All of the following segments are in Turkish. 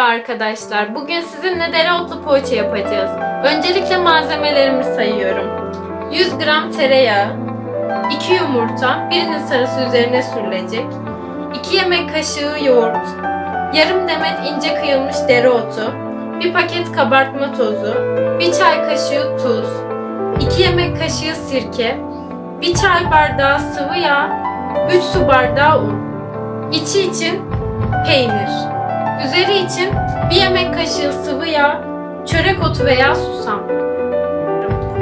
arkadaşlar. Bugün sizinle dereotlu poğaça yapacağız. Öncelikle malzemelerimi sayıyorum. 100 gram tereyağı, 2 yumurta, birinin sarısı üzerine sürülecek, 2 yemek kaşığı yoğurt, yarım demet ince kıyılmış dereotu, 1 paket kabartma tozu, 1 çay kaşığı tuz, 2 yemek kaşığı sirke, 1 çay bardağı sıvı yağ, 3 su bardağı un. İçi için peynir. Üzeri için bir yemek kaşığı sıvı yağ, çörek otu veya susam.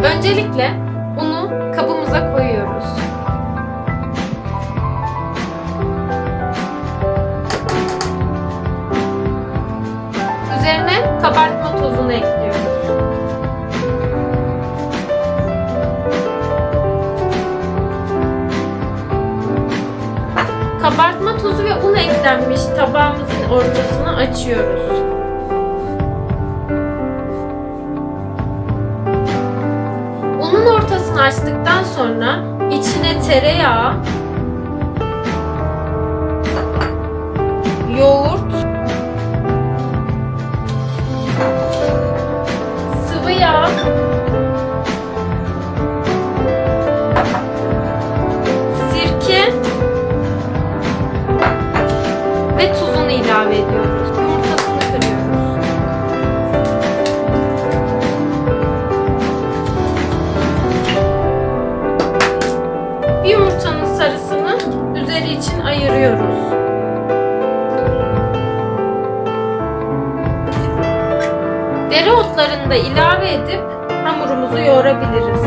Öncelikle unu kabımıza Tozu ve un eklenmiş tabağımızın ortasını açıyoruz. Unun ortasını açtıktan sonra içine tereyağı, yoğurt, ayırıyoruz. Dereotlarını da ilave edip hamurumuzu yoğurabiliriz.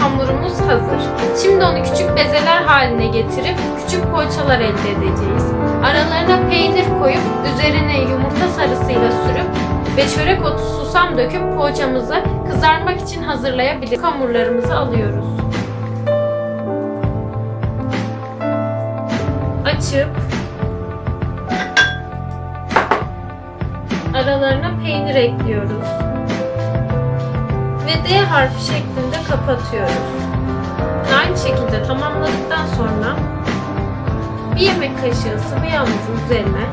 Hamurumuz hazır. Şimdi onu küçük bezeler haline getirip küçük poğaçalar elde edeceğiz. Aralarına peynir koyup üzerine yumurta sarısıyla sürüp ve çörek otu susam döküp poğaçamızı kızarmak için hazırlayabiliriz. Hamurlarımızı alıyoruz. Açıp aralarına peynir ekliyoruz ve D harfi şeklinde kapatıyoruz. Aynı şekilde tamamladıktan 1 yemek kaşığı sıvı yağımızın üzerine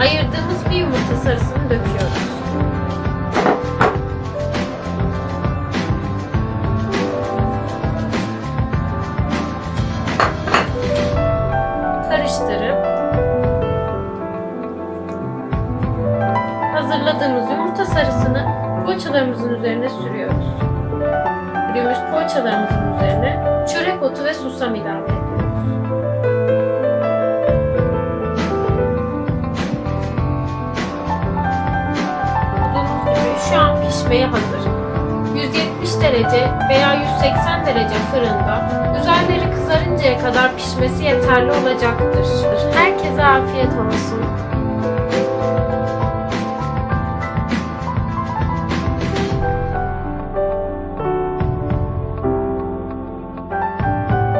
ayırdığımız bir yumurta sarısını döküyoruz. Karıştırıp hazırladığımız yumurta sarısını poğaçalarımızın üzerine sürüyoruz. Sürüyoruz poğaçalarımızın üzerine çörek otu ve susam ilave şu an pişmeye hazır. 170 derece veya 180 derece fırında üzerleri kızarıncaya kadar pişmesi yeterli olacaktır. Herkese afiyet olsun.